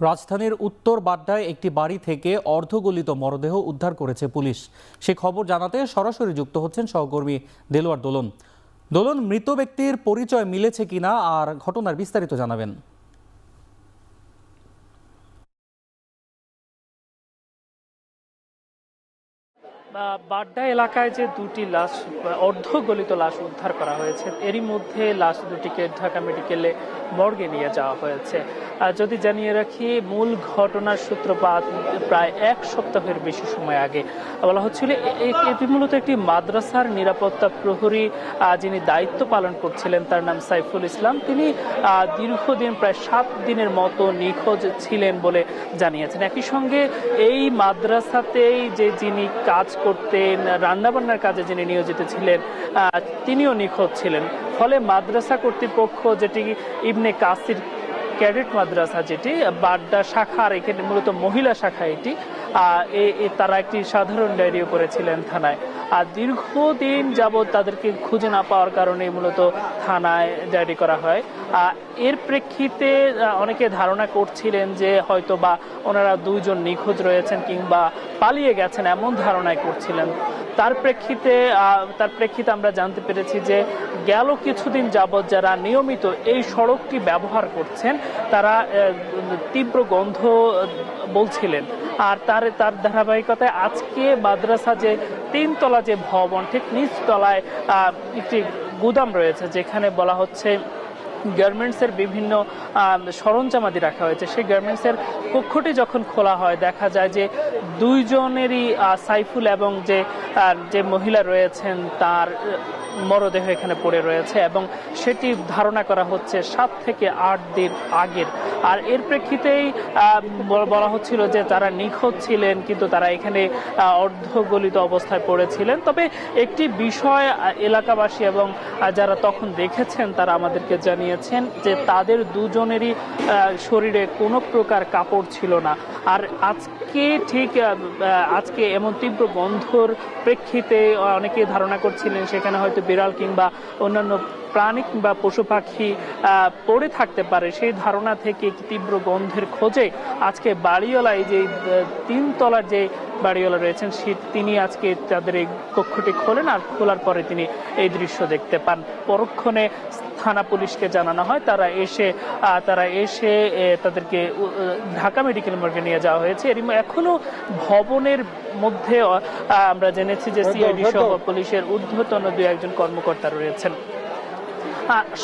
রাজধানীর উত্তর বাড্ডায় একটি বাড়ি থেকে অর্ধগলিত মরদেহ উদ্ধার করেছে পুলিশ। সে খবর জানাতে সরাসরি যুক্ত হচ্ছেন সহকর্মী দেলোয়ার দোলন। দোলন, মৃত ব্যক্তির পরিচয় মিলেছে কিনা আর ঘটনার বিস্তারিত জানাবেন। বাড্ডা এলাকায় যে দুটি লাশ বা অর্ধগলিত লাশ উদ্ধার করা হয়েছে, এরই মধ্যে লাশ দুটিকে ঢাকা মেডিকেলে মর্গে নিয়ে যাওয়া হয়েছে। যদি জানিয়ে রাখি, মূল ঘটনার সূত্রপাত প্রায় এক সপ্তাহের বেশি সময় আগে। বলা হচ্ছিল এটি মূলত একটি মাদ্রাসার নিরাপত্তা প্রহরী যিনি দায়িত্ব পালন করছিলেন, তার নাম সাইফুল ইসলাম। তিনি দীর্ঘদিন, প্রায় সাত দিনের মতো নিখোঁজ ছিলেন বলে জানিয়েছেন। একই সঙ্গে এই মাদ্রাসাতেই যে যিনি কাজ করতেন, রান্নাবান্নার কাজে যিনি নিয়োজিত ছিলেন তিনিও নিখোঁজ ছিলেন। ফলে মাদ্রাসা কর্তৃপক্ষ যেটি ইবনে কাসির ক্যাডেট মাদ্রাসা যেটি বাড্ডা শাখার এখানে মূলত মহিলা শাখা এটি তারা একটি সাধারণ ডায়েরিও করেছিলেন থানায়। আর দীর্ঘদিন যাবৎ তাদেরকে খুঁজে না পাওয়ার কারণে মূলত থানায় ডায়েরি করা হয়। আহ, এর প্রেক্ষিতে অনেকে ধারণা করছিলেন যে হয়তো বা ওনারা দুইজন নিখোঁজ রয়েছেন কিংবা পালিয়ে গেছেন এমন ধারণায় করছিলেন। তার প্রেক্ষিতে তার প্রেক্ষিতে আমরা জানতে পেরেছি যে গেল কিছুদিন যাবৎ যারা নিয়মিত এই সড়কটি ব্যবহার করছেন, তারা তীব্র গন্ধ বলছিলেন। আর তার তার ধারাবাহিকতায় আজকে মাদ্রাসা যে তিনতলা যে ভবন, ঠিক নিচ তলায় একটি গুদাম রয়েছে, যেখানে বলা হচ্ছে গার্মেন্টসের বিভিন্ন সরঞ্জাম সরঞ্জামাদি রাখা হয়েছে। সেই গার্মেন্টসের কক্ষটি যখন খোলা হয়, দেখা যায় যে দুইজনেরই সাইফুল এবং যে যে মহিলা রয়েছেন, তার মরদেহ এখানে পড়ে রয়েছে এবং সেটি ধারণা করা হচ্ছে সাত থেকে আট দিন আগের। আর এর প্রেক্ষিতেই বলা হচ্ছিল যে তারা নিখোঁজ ছিলেন, কিন্তু তারা এখানে অর্ধগলিত অবস্থায় পড়েছিলেন। তবে একটি বিষয় এলাকাবাসী এবং যারা তখন দেখেছেন, তারা আমাদেরকে জানিয়েছেন যে তাদের দুজনেরই শরীরে কোনো প্রকার কাপড় ছিল না। আর আজকে ঠিক আজকে এমন তীব্র গন্ধর প্রেক্ষিতে অনেকে ধারণা করছিলেন, সেখানে হয়তো বিড়াল কিংবা অন্যান্য প্রাণী কিংবা পশু পাখি পড়ে থাকতে পারে সেই ধারণা থেকে তীব্র গন্ধের খোঁজে আজকে বাড়িওয়ালায় যে তিনতলার যে বাড়িওয়ালা রয়েছেন তিনি আজকে তাদের এই কক্ষটি খোলেন আর খোলার পরে তিনি এই দৃশ্য দেখতে পান। পরক্ষণে থানা পুলিশকে জানানো হয় তারা এসে তারা এসে তাদেরকে ঢাকা মেডিকেল মর্গে নিয়ে যাওয়া হয়েছে। এর এখনও ভবনের মধ্যে আমরা জেনেছি যে সিআইডি সহ পুলিশের ঊর্ধ্বতন দুই একজন কর্মকর্তা রয়েছেন।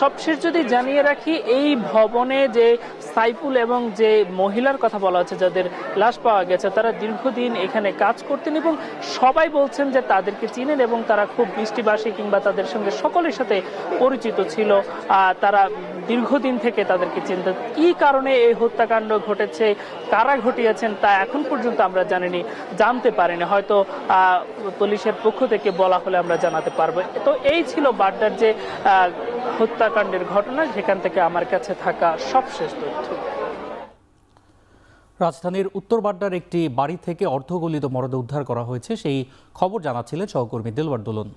সবশেষ যদি জানিয়ে রাখি এই ভবনে যে সাইফুল এবং যে মহিলার কথা বলা হচ্ছে, যাদের লাশ পাওয়া গেছে, তারা দীর্ঘদিন এখানে কাজ করতেন এবং সবাই বলছেন যে তাদেরকে চিনেন এবং তারা খুব মিষ্টিবাসী কিংবা তাদের সঙ্গে সকলের সাথে পরিচিত ছিল। তারা দীর্ঘদিন থেকে তাদেরকে চিনতেন কি কারণে এই হত্যাকাণ্ড ঘটেছে, কারা ঘটিয়েছেন তা এখন পর্যন্ত আমরা জানিনি, জানতে পারিনি। হয়তো পুলিশের পক্ষ থেকে বলা হলে আমরা জানাতে পারব। তো এই ছিল বাড্ডার যে হত্যাকাণ্ডের ঘটনা, সেখান থেকে আমার কাছে থাকা সবশেষ তথ্য। রাজধানীর উত্তর বাড্ডার একটি বাড়ি থেকে অর্ধগলিত মরদ উদ্ধার করা হয়েছে, সেই খবর জানাচ্ছিলেন সহকর্মী দেলবার দোলন।